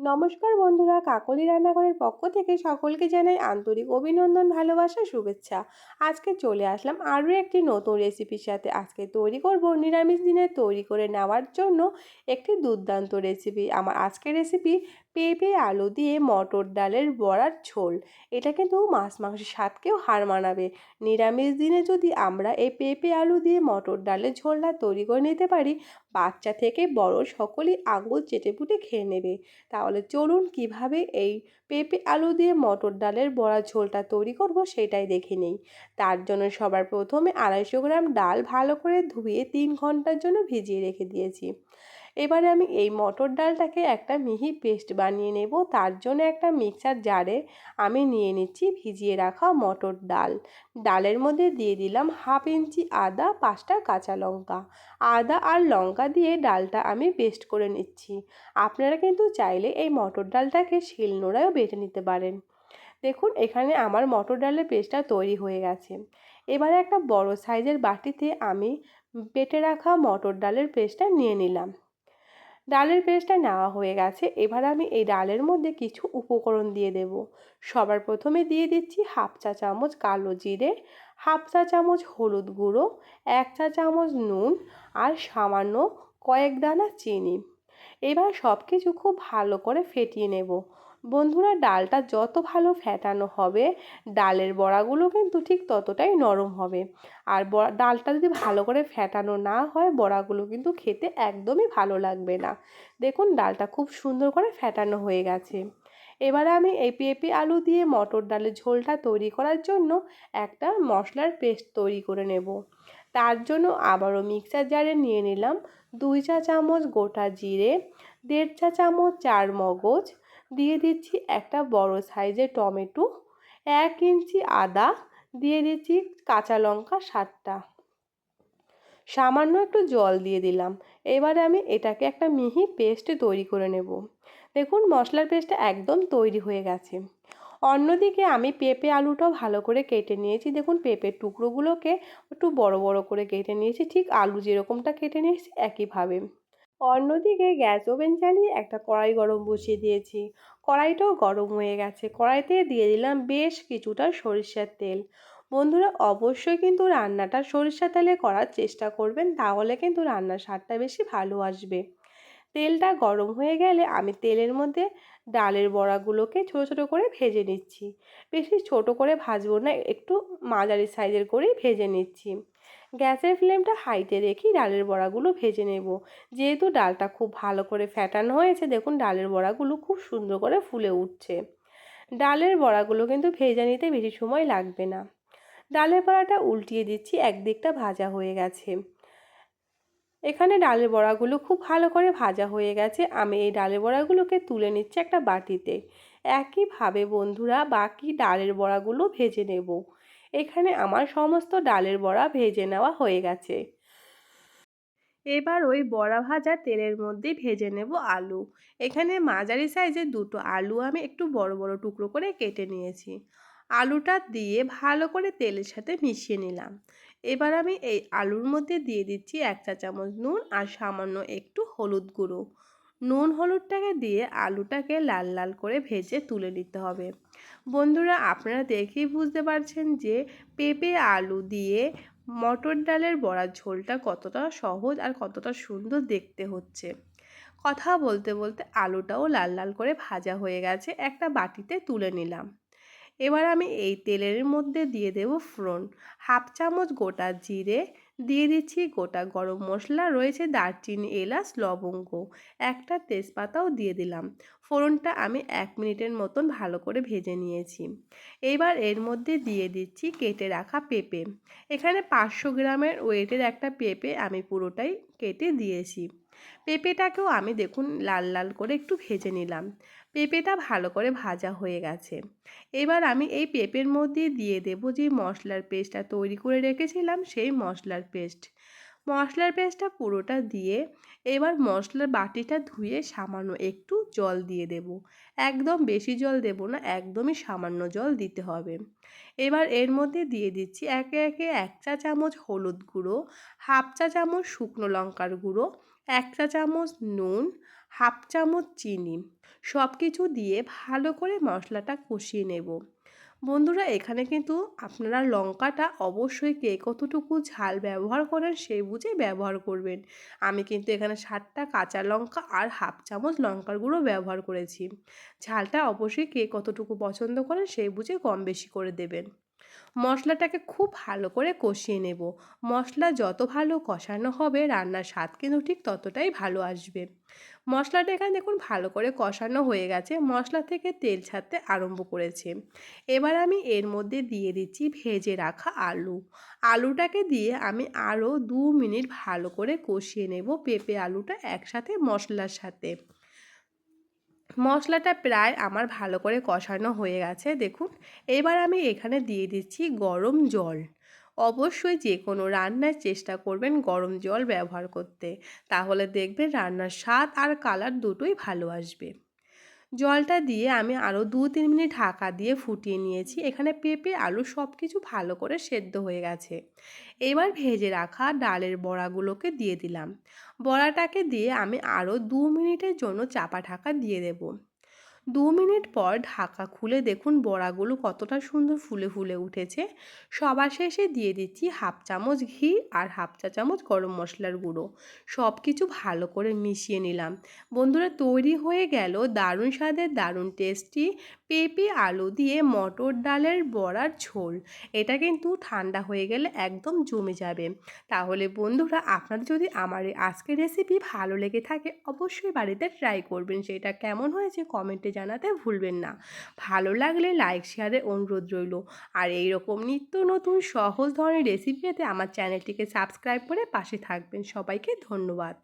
নমস্কার বন্ধুরা, কাকলি রান্নাঘরের পক্ষ থেকে সকলকে জানাই আন্তরিক অভিনন্দন, ভালোবাসা, শুভেচ্ছা। আজকে চলে আসলাম আরও একটি নতুন রেসিপির সাথে। আজকে তৈরি করব নিরামিষ দিনে তৈরি করে নেওয়ার জন্য একটি দুর্দান্ত রেসিপি। আমার আজকের রেসিপি পেঁপে, আলু দিয়ে মটর ডালের বড়ার ঝোল। এটা কিন্তু মাছ মাংসের স্বাদকেও হার মানাবে। নিরামিষ দিনে যদি আমরা এই পেঁপে, আলু দিয়ে মটর ডালের ঝোলটা তৈরি করে নিতে পারি, বাচ্চা থেকে বড় সকলেই আঙুল চেটেপুটে খেয়ে নেবে। তাহলে চলুন কীভাবে এই পেঁপে, আলু দিয়ে মটর ডালের বড়া ঝোলটা তৈরি করব সেটাই দেখে নেই। তার জন্য সবার প্রথমে আড়াইশো গ্রাম ডাল ভালো করে ধুয়ে তিন ঘণ্টার জন্য ভিজিয়ে রেখে দিয়েছি। এবারে আমি এই মটর ডালটাকে একটা মিহি পেস্ট বানিয়ে নেব। তার জন্য একটা মিক্সার জারে আমি নিয়ে নিচ্ছি ভিজিয়ে রাখা মটর ডাল। ডালের মধ্যে দিয়ে দিলাম হাফ ইঞ্চি আদা, পাঁচটা কাঁচা লঙ্কা। আদা আর লঙ্কা দিয়ে ডালটা আমি পেস্ট করে নিচ্ছি। আপনারা কিন্তু চাইলে এই মটর ডালটাকে শিলনোড়ায়ও বেটে নিতে পারেন। দেখুন, এখানে আমার মটর ডালের পেস্টটা তৈরি হয়ে গেছে। এবারে একটা বড় সাইজের বাটিতে আমি বেটে রাখা মটর ডালের পেস্টটা নিয়ে নিলাম। ডালের পেস্টটা নেওয়া হয়ে গেছে। এবার আমি এই ডালের মধ্যে কিছু উপকরণ দিয়ে দেব। সবার প্রথমে দিয়ে দিচ্ছি হাফ চা চামচ কালো জিরে, হাফ চা চামচ হলুদ গুঁড়ো, এক চা চামচ নুন আর সামান্য কয়েক দানা চিনি। এবার সব কিছু খুব ভালো করে ফেটিয়ে নেব। বন্ধুরা, ডালটা যত ভালো ফ্যাটানো হবে, ডালের বড়াগুলো কিন্তু ঠিক ততটাই নরম হবে। আর ডালটা যদি ভালো করে ফ্যাটানো না হয়, বড়াগুলো কিন্তু খেতে একদমই ভালো লাগবে না। দেখুন, ডালটা খুব সুন্দর করে ফ্যাটানো হয়ে গেছে। এবারে আমি এই পেঁপে আলু দিয়ে মটর ডালের ঝোলটা তৈরি করার জন্য একটা মশলার পেস্ট তৈরি করে নেব। তার জন্য আবারও মিক্সার জারে নিয়ে নিলাম দুই চা চামচ গোটা জিরে, দেড় চা চামচ চার মগজ দিয়ে দিচ্ছি একটা বড় সাইজের টমেটো, এক ইঞ্চি আদা, দিয়ে দিচ্ছি কাঁচা লঙ্কা সাতটা। সামান্য একটু জল দিয়ে দিলাম। এবারে আমি এটাকে একটা মিহি পেস্ট তৈরি করে নেব। দেখুন, মশলার পেস্টটা একদম তৈরি হয়ে গেছে। অন্যদিকে আমি পেঁপে আলুটাও ভালো করে কেটে নিয়েছি। দেখুন, পেঁপের টুকরোগুলোকে একটু বড় বড় করে কেটে নিয়েছি। ঠিক আলু যেরকমটা কেটে নিয়েছি, একইভাবে। অন্যদিকে গ্যাস ওভেন চালিয়ে একটা কড়াই গরম বসিয়ে দিয়েছি। কড়াইটাও গরম হয়ে গেছে। কড়াইতে দিয়ে দিলাম বেশ কিছুটা সরিষার তেল। বন্ধুরা, অবশ্যই কিন্তু রান্নাটা সরিষার তেলে করার চেষ্টা করবেন, তাহলে কিন্তু রান্নার স্বাদটা বেশি ভালো আসবে। তেলটা গরম হয়ে গেলে আমি তেলের মধ্যে ডালের বড়াগুলোকে ছোটো ছোটো করে ভেজে নিচ্ছি। বেশি ছোট করে ভাজবো না, একটু মাঝারি সাইজের করেই ভেজে নিচ্ছি। গ্যাসের ফ্লেমটা হাইতে রেখে ডালের বড়াগুলো ভেজে নেব। যেহেতু ডালটা খুব ভালো করে ফ্যাটানো হয়েছে, দেখুন ডালের বড়াগুলো খুব সুন্দর করে ফুলে উঠছে। ডালের বড়াগুলো কিন্তু ভেজে নিতে বেশি সময় লাগবে না। ডালের বড়াটা উল্টিয়ে দিচ্ছি, একদিকটা ভাজা হয়ে গেছে। এখানে ডালের বড়াগুলো খুব ভালো করে ভাজা হয়ে গেছে। আমি এই ডালের বড়াগুলোকে তুলে নিচ্ছি একটা বাটিতে। একইভাবে বন্ধুরা, বাকি ডালের বড়াগুলো ভেজে নেব। এখানে আমার সমস্ত ডালের বড়া ভেজে নেওয়া হয়ে গেছে। এবার ওই বড়া ভাজা তেলের মধ্যে ভেজে নেব আলু। এখানে মাঝারি সাইজের দুটো আলু আমি একটু বড় বড় টুকরো করে কেটে নিয়েছি। আলুটা দিয়ে ভালো করে তেলের সাথে মিশিয়ে নিলাম। এবার আমি এই আলুর মধ্যে দিয়ে দিচ্ছি এক চা চামচ নুন আর সামান্য একটু হলুদ গুঁড়ো। নুন হলুদটাকে দিয়ে আলুটাকে লাল লাল করে ভেজে তুলে নিতে হবে। বন্ধুরা, আপনারা দেখেই বুঝতে পারছেন যে পেঁপে আলু দিয়ে মটর ডালের বড়ার ঝোলটা কতটা সহজ আর কতটা সুন্দর দেখতে হচ্ছে। কথা বলতে বলতে আলুটাও লাল লাল করে ভাজা হয়ে গেছে, একটা বাটিতে তুলে নিলাম। এবার আমি এই তেলের মধ্যে দিয়ে দেব ফোড়ন। হাফ চামচ গোটা জিরে, দিয়ে দিচ্ছি গোটা গরম মশলা, রয়েছে দারচিনি, এলাচ, লবঙ্গ। একটা তেজপাতাও দিয়ে দিলাম। ফোড়নটা আমি এক মিনিটের মতন ভালো করে ভেজে নিয়েছি। এবার এর মধ্যে দিয়ে দিচ্ছি কেটে রাখা পেঁপে। এখানে পাঁচশো গ্রামের ওয়েটের একটা পেঁপে আমি পুরোটাই কেটে দিয়েছি। পেঁপেটাকেও আমি দেখুন লাল লাল করে একটু ভেজে নিলাম। পেঁপেটা ভালো করে ভাজা হয়ে গেছে। এবার আমি এই পেঁপের মধ্যে দিয়ে দেবো যে মশলার পেস্টটা তৈরি করে রেখেছিলাম সেই মশলার পেস্ট। মশলার পেস্টটা পুরোটা দিয়ে এবার মশলার বাটিটা ধুয়ে সামান্য একটু জল দিয়ে দেব। একদম বেশি জল দেব না, একদমই সামান্য জল দিতে হবে। এবার এর মধ্যে দিয়ে দিচ্ছি একে একে এক চা চামচ হলুদ গুঁড়ো, হাফ চা চামচ শুকনো লঙ্কার গুঁড়ো এক চা চামচ নুন, হাফ চামচ চিনি সব কিছু দিয়ে ভালো করে মশলাটা কষিয়ে নেব। বন্ধুরা, এখানে কিন্তু আপনারা লঙ্কাটা অবশ্যই কে কতটুকু ঝাল ব্যবহার করেন সেই বুঝে ব্যবহার করবেন। আমি কিন্তু এখানে সাতটা কাঁচা লঙ্কা আর হাফ চামচ লঙ্কার গুঁড়ো ব্যবহার করেছি। ঝালটা অবশ্যই কে কতটুকু পছন্দ করেন সেই বুঝে কম বেশি করে দেবেন। মশলাটাকে খুব ভালো করে কষিয়ে নেব। মশলা যত ভালো কষানো হবে, রান্নার স্বাদ কিন্তু ঠিক ততটাই ভালো আসবে। মশলাটা এখানে দেখুন ভালো করে কষানো হয়ে গেছে। মশলা থেকে তেল ছাড়তে আরম্ভ করেছে। এবার আমি এর মধ্যে দিয়ে দিচ্ছি ভেজে রাখা আলু। আলুটাকে দিয়ে আমি আরও দু মিনিট ভালো করে কষিয়ে নেব পেঁপে আলুটা একসাথে মশলার সাথে। মশলাটা প্রায় আমার ভালো করে কষানো হয়ে গেছে, দেখুন। এবার আমি এখানে দিয়ে দিচ্ছি গরম জল। অবশ্যই যে কোনো রান্নার চেষ্টা করবেন গরম জল ব্যবহার করতে। তাহলে দেখবেন রান্নার স্বাদ আর কালার দুটোই ভালো আসবে। জলটা দিয়ে আমি আরও দু তিন মিনিট ঢাকা দিয়ে ফুটিয়ে নিয়েছি। এখানে পেঁপে, আলু সব কিছু ভালো করে সেদ্ধ হয়ে গেছে। এবার ভেজে রাখা ডালের বড়াগুলোকে দিয়ে দিলাম। বড়াটাকে দিয়ে আমি আরও দু মিনিটের জন্য চাপা ঢাকা দিয়ে দেবো। দু মিনিট পর ঢাকা খুলে দেখুন বড়াগুলো কতটা সুন্দর ফুলে ফুলে উঠেছে। সবার শেষে দিয়ে দিচ্ছি হাফ চামচ ঘি আর হাফ চা চামচ গরম মশলার গুঁড়ো। সব কিছু ভালো করে মিশিয়ে নিলাম। বন্ধুরা, তৈরি হয়ে গেল দারুণ স্বাদের, দারুণ টেস্টি পেঁপে আলু দিয়ে মটর ডালের বড়ার ঝোল। এটা কিন্তু ঠান্ডা হয়ে গেলে একদম জমে যাবে। তাহলে বন্ধুরা আপনার যদি আমার এই আজকের রেসিপি ভালো লেগে থাকে, অবশ্যই বাড়িতে ট্রাই করবেন। সেটা কেমন হয়েছে কমেন্টে জানাতে ভুলবেন না। ভালো লাগলে লাইক শেয়ারের অনুরোধ রইল। আর এই রকম নিত্য নতুন সহজ ধরনের রেসিপি পেতে আমার চ্যানেলটিকে সাবস্ক্রাইব করে পাশে থাকবেন। সবাইকে ধন্যবাদ।